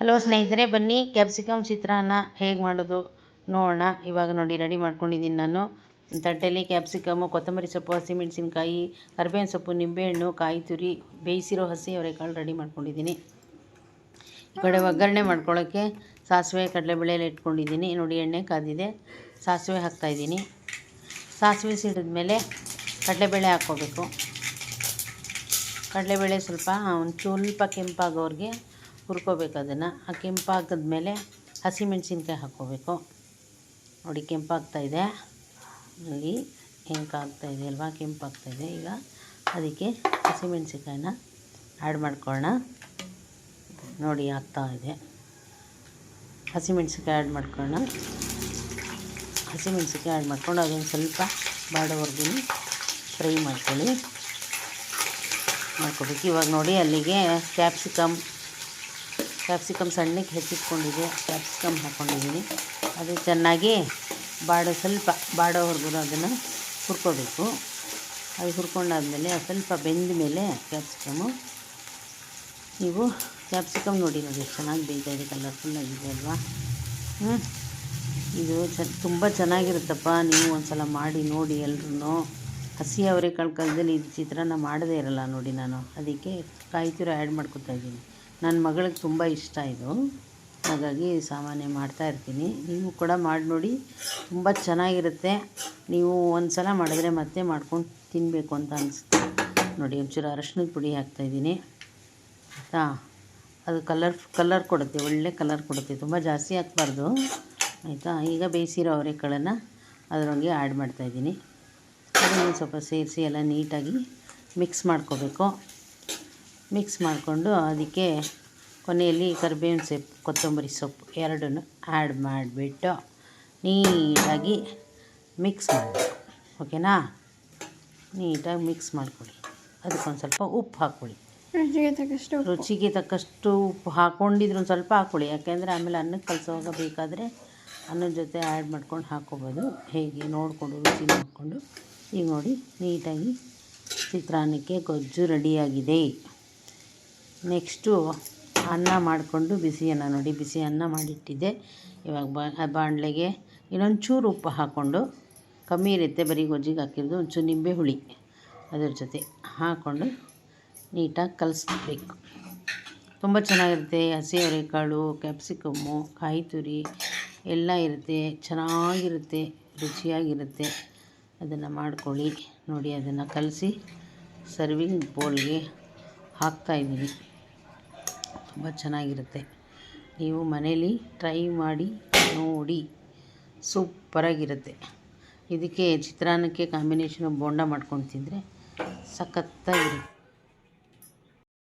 Hello ಸ್ನೇಹಿತರೆ, ಬನ್ನಿ. Capsicum ಚಿತ್ರಾನ್ನ ಹೇಗೆ ಮಾಡೋದು ನೋಡೋಣ. ಇವಾಗ ನೋಡಿ ರೆಡಿ ಮಾಡ್ಕೊಂಡಿದ್ದೀನಿ ನಾನು. ತಟ್ಟೆಯಲ್ಲಿ ಕ್ಯಾಪ್ಸಿಕಮ್ಮು ಕೊತ್ತಂಬರಿ ಸೊಪ್ಪು, ಹಸಿಮೆಣಸಿನ್ಕಾಯಿ, ಕರಿಬೇವಿನ ಸೊಪ್ಪು, ನಿಂಬೆಹಣ್ಣು ಕಾಯಿ ತುರಿ ಬೇಯಿಸಿರೋ ಹಸಿ ಅವರೆಕಾಳು ರೆಡಿ ಮಾಡ್ಕೊಂಡಿದ್ದೀನಿ. ಈ ಕಡೆ ಒಗ್ಗರಣೆ ಮಾಡ್ಕೊಳ್ಳೋಕ್ಕೆ ಸಾಸಿವೆ, ಕಡಲೆಬೇಳೆಯಲ್ಲಿ ಇಟ್ಕೊಂಡಿದ್ದೀನಿ. ನೋಡಿ, ಎಣ್ಣೆ ಕಾದಿದೆ. ಸಾಸಿವೆ ಹಾಕ್ತಾಯಿದ್ದೀನಿ ಸಾಸಿವೆ ಸಿಡಿದ್ಮೇಲೆ ಕಡಲೆಬೇಳೆ ಹಾಕ್ಕೋಬೇಕು. ಕಡಲೆಬೇಳೆ ಸ್ವಲ್ಪ ಒಂದು ಸ್ವಲ್ಪ ಕೆಂಪಾಗೋರಿಗೆ ಹುರ್ಕೋಬೇಕು ಅದನ್ನು. ಆ ಕೆಂಪಾಗಿದ್ಮೇಲೆ ಹಸಿಮೆಣ್ಸಿನ್ಕಾಯಿ ಹಾಕ್ಕೋಬೇಕು. ನೋಡಿ ಕೆಂಪಾಗ್ತಾಯಿದೆ ನೋಡಿ ಇದೆ ಅಲ್ವಾ? ಕೆಂಪಾಗ್ತಾಯಿದೆ ಈಗ ಅದಕ್ಕೆ ಹಸಿಮೆಣ್ಸಿನ್ಕಾಯಿನ ಆ್ಯಡ್ ಮಾಡ್ಕೊಳ್ಳೋಣ. ನೋಡಿ, ಆಗ್ತಾ ಇದೆ. ಹಸಿಮೆಣ್ಸಿನ್ಕಾಯಿ ಆ್ಯಡ್ ಮಾಡ್ಕೊಳ್ಳೋಣ. ಹಸಿಮೆಣ್ಸಿನ್ಕಾಯಿ ಆ್ಯಡ್ ಮಾಡ್ಕೊಂಡು ಅದೊಂದು ಸ್ವಲ್ಪ ಬಾಡೋವರೆಗೂ ಫ್ರೈ ಮಾಡ್ಕೊಳ್ಳಿ. ಮಾಡ್ಕೋಬೇಕು. ಇವಾಗ ನೋಡಿ, ಅಲ್ಲಿಗೆ ಕ್ಯಾಪ್ಸಿಕಮ್ ಕ್ಯಾಪ್ಸಿಕಮ್ ಸಣ್ಣಕ್ಕೆ ಹೆಚ್ಚಿಟ್ಕೊಂಡಿದ್ದೆ, ಕ್ಯಾಪ್ಸಿಕಮ್ ಹಾಕ್ಕೊಂಡಿದ್ದೀನಿ ಅದು ಚೆನ್ನಾಗಿ ಬಾಡೋ, ಸ್ವಲ್ಪ ಬಾಡೋವರೆಗೂ ಅದನ್ನು ಹುರ್ಕೋಬೇಕು. ಅದು ಹುರ್ಕೊಂಡಾದಮೇಲೆ ಸ್ವಲ್ಪ ಬೆಂದ ಮೇಲೆ ಕ್ಯಾಪ್ಸಿಕಮು ನೀವು ಕ್ಯಾಪ್ಸಿಕಮ್ ನೋಡಿ ನೋಡಿ ಎಷ್ಟು ಚೆನ್ನಾಗಿ ಬೇಯ್ತಾ ಇದೆ ಕಲರ್ಫುಲ್ಲಾಗಿದೆ ಅಲ್ವಾ? ಹ್ಞೂ ಇದು ಚ ತುಂಬ ಚೆನ್ನಾಗಿರುತ್ತಪ್ಪ. ನೀವು ಒಂದು ಸಲ ಮಾಡಿ, ನೋಡಿ ಎಲ್ರೂ ಹಸಿ ಅವರೆಕಾಳು ಕಾಲದಲ್ಲಿ ಇದು ಚಿತ್ರಾನ್ನ ಮಾಡದೇ ಇರಲ್ಲ, ನೋಡಿ ನಾನು. ಅದಕ್ಕೆ ಕಾಯಿ ಆ್ಯಡ್ ಮಾಡ್ಕೊತಾ ಇದ್ದೀನಿ. ನನ್ನ ಮಗಳಿಗೆ ತುಂಬ ಇಷ್ಟ ಇದು. ಹಾಗಾಗಿ ಸಾಮಾನ್ಯ ಮಾಡ್ತಾ ಇರ್ತೀನಿ. ನೀವು ಕೂಡ ಮಾಡಿ ನೋಡಿ. ತುಂಬ ಚೆನ್ನಾಗಿರುತ್ತೆ. ನೀವು ಒಂದು ಸಲ ಮಾಡಿದ್ರೆ ಮತ್ತೆ ಮಾಡ್ಕೊಂಡು ತಿನ್ನಬೇಕು ಅಂತ ಅನಿಸುತ್ತೆ. ನೋಡಿ, ಒಂಚೂರು ಅರಶಿನದ ಪುಡಿ ಹಾಕ್ತಾಯಿದ್ದೀನಿ ಆಯಿತಾ? ಅದು ಕಲರ್ ಕಲರ್ ಕೊಡುತ್ತೆ. ಒಳ್ಳೆ ಕಲರ್ ಕೊಡುತ್ತೆ. ತುಂಬ ಜಾಸ್ತಿ ಹಾಕ್ಬಾರ್ದು. ಆಯಿತಾ? ಈಗ ಬೇಯಿಸಿರೋ ಅವರೆಕಾಳನ್ನು ಅದರೊಳಗೆ ಆ್ಯಡ್ ಮಾಡ್ತಾಯಿದ್ದೀನಿ ಅದನ್ನು ಸ್ವಲ್ಪ ಸೇರಿಸಿ ಎಲ್ಲ ನೀಟಾಗಿ ಮಿಕ್ಸ್ ಮಾಡ್ಕೋಬೇಕು. ಮಿಕ್ಸ್ ಮಾಡಿಕೊಂಡು ಅದಕ್ಕೆ ಕೊನೆಯಲ್ಲಿ ಕರಿಬೇವಿನ ಸೊಪ್ಪು ಕೊತ್ತಂಬರಿ ಸೊಪ್ಪು ಎರಡನ್ನು ಆ್ಯಡ್ ಮಾಡಿಬಿಟ್ಟು ನೀಟಾಗಿ ಮಿಕ್ಸ್ ಮಾಡಬೇಕು. ಓಕೆನಾ ನೀಟಾಗಿ ಮಿಕ್ಸ್ ಮಾಡ್ಕೊಳ್ಳಿ. ಅದಕ್ಕೊಂದು ಸ್ವಲ್ಪ ಉಪ್ಪು ಹಾಕ್ಕೊಳ್ಳಿ. ರುಚಿಗೆ ತಕ್ಕಷ್ಟು. ರುಚಿಗೆ ತಕ್ಕಷ್ಟು ಉಪ್ಪು ಹಾಕ್ಕೊಂಡಿದ್ರು ಒಂದು ಸ್ವಲ್ಪ ಹಾಕ್ಕೊಳ್ಳಿ. ಯಾಕೆಂದರೆ ಆಮೇಲೆ ಅನ್ನಕ್ಕೆ ಕಲಸುವಾಗ ಬೇಕಾದರೆ ಅನ್ನದ ಜೊತೆ ಆ್ಯಡ್ ಮಾಡ್ಕೊಂಡು ಹಾಕ್ಕೋಬೋದು. ಹೇಗೆ ನೋಡಿಕೊಂಡು ರುಚಿ ನೋಡಿಕೊಂಡು. ಈಗ ನೋಡಿ ನೀಟಾಗಿ ಚಿತ್ರಾನ್ನಕ್ಕೆ ಗೊಜ್ಜು ರೆಡಿಯಾಗಿದೆ ನೆಕ್ಸ್ಟು ಅನ್ನ ಮಾಡಿಕೊಂಡು ಬಿಸಿ ಅನ್ನ ನೋಡಿ. ಬಿಸಿ ಅನ್ನ ಮಾಡಿಟ್ಟಿದ್ದೆ. ಇವಾಗ ಬಾಣಲೆಗೆ ಇನ್ನೊಂಚೂರು ಉಪ್ಪು ಹಾಕ್ಕೊಂಡು ಕಮ್ಮಿ ಇರುತ್ತೆ. ಬರೀ ಗೊಜ್ಜಿಗೆ ಹಾಕಿರೋದು ಒಂಚೂರು ನಿಂಬೆ ಹುಳಿ ಅದ್ರ ಜೊತೆ ಹಾಕ್ಕೊಂಡು ನೀಟಾಗಿ ಕಲಿಸ್ಬೇಕು. ತುಂಬ ಚೆನ್ನಾಗಿರುತ್ತೆ. ಹಸಿ ಅವರೆಕಾಳು ಕ್ಯಾಪ್ಸಿಕಮ್ಮು ಕಾಯಿ ತುರಿ ಎಲ್ಲ ಇರುತ್ತೆ. ಚೆನ್ನಾಗಿರುತ್ತೆ. ರುಚಿಯಾಗಿರುತ್ತೆ. ಅದನ್ನು ಮಾಡ್ಕೊಳ್ಳಿ. ನೋಡಿ, ಅದನ್ನು ಕಲಸಿ ಸರ್ವಿಂಗ್ ಬೌಲ್ಗೆ ಹಾಕ್ತಾಯಿದ್ದೀನಿ ತುಂಬ ಚೆನ್ನಾಗಿರುತ್ತೆ. ನೀವು ಮನೇಲಿ ಟ್ರೈ ಮಾಡಿ, ನೋಡಿ, ಸೂಪರಾಗಿರುತ್ತೆ. ಇದಕ್ಕೆ ಚಿತ್ರಾನ್ನಕ್ಕೆ ಕಾಂಬಿನೇಷನು ಬೋಂಡ ಮಾಡ್ಕೊಂಡು ತಿಂದರೆ ಸಖತ್ತಾಗಿರುತ್ತೆ.